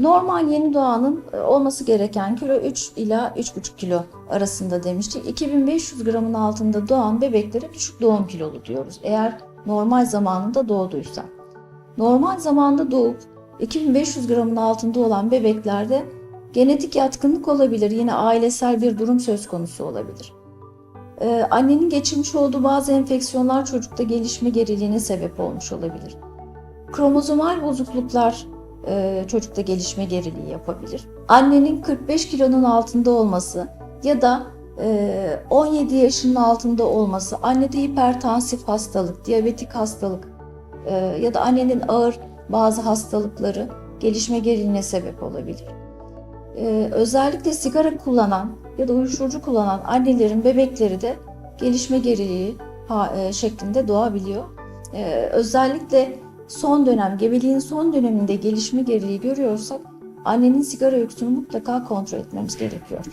Normal yeni doğanın e, olması gereken kilo 3 ila 3,5 kilo arasında demiştik. 2500 gramın altında doğan bebeklere düşük doğum kilolu diyoruz. Eğer normal zamanında doğduysa. Normal zamanda doğup 2500 gramın altında olan bebeklerde genetik yatkınlık olabilir. Yine ailesel bir durum söz konusu olabilir. Ee, annenin geçirmiş olduğu bazı enfeksiyonlar çocukta gelişme geriliğine sebep olmuş olabilir. Kromozomal bozukluklar e, çocukta gelişme geriliği yapabilir. Annenin 45 kilonun altında olması ya da e, 17 yaşının altında olması, annede hipertansif hastalık, diyabetik hastalık e, ya da annenin ağır bazı hastalıkları gelişme geriliğine sebep olabilir. E, özellikle sigara kullanan ya da uyuşturucu kullanan annelerin bebekleri de gelişme geriliği e, şeklinde doğabiliyor. E, özellikle son dönem, gebeliğin son döneminde gelişme geriliği görüyorsak annenin sigara öksünü mutlaka kontrol etmemiz gerekiyor.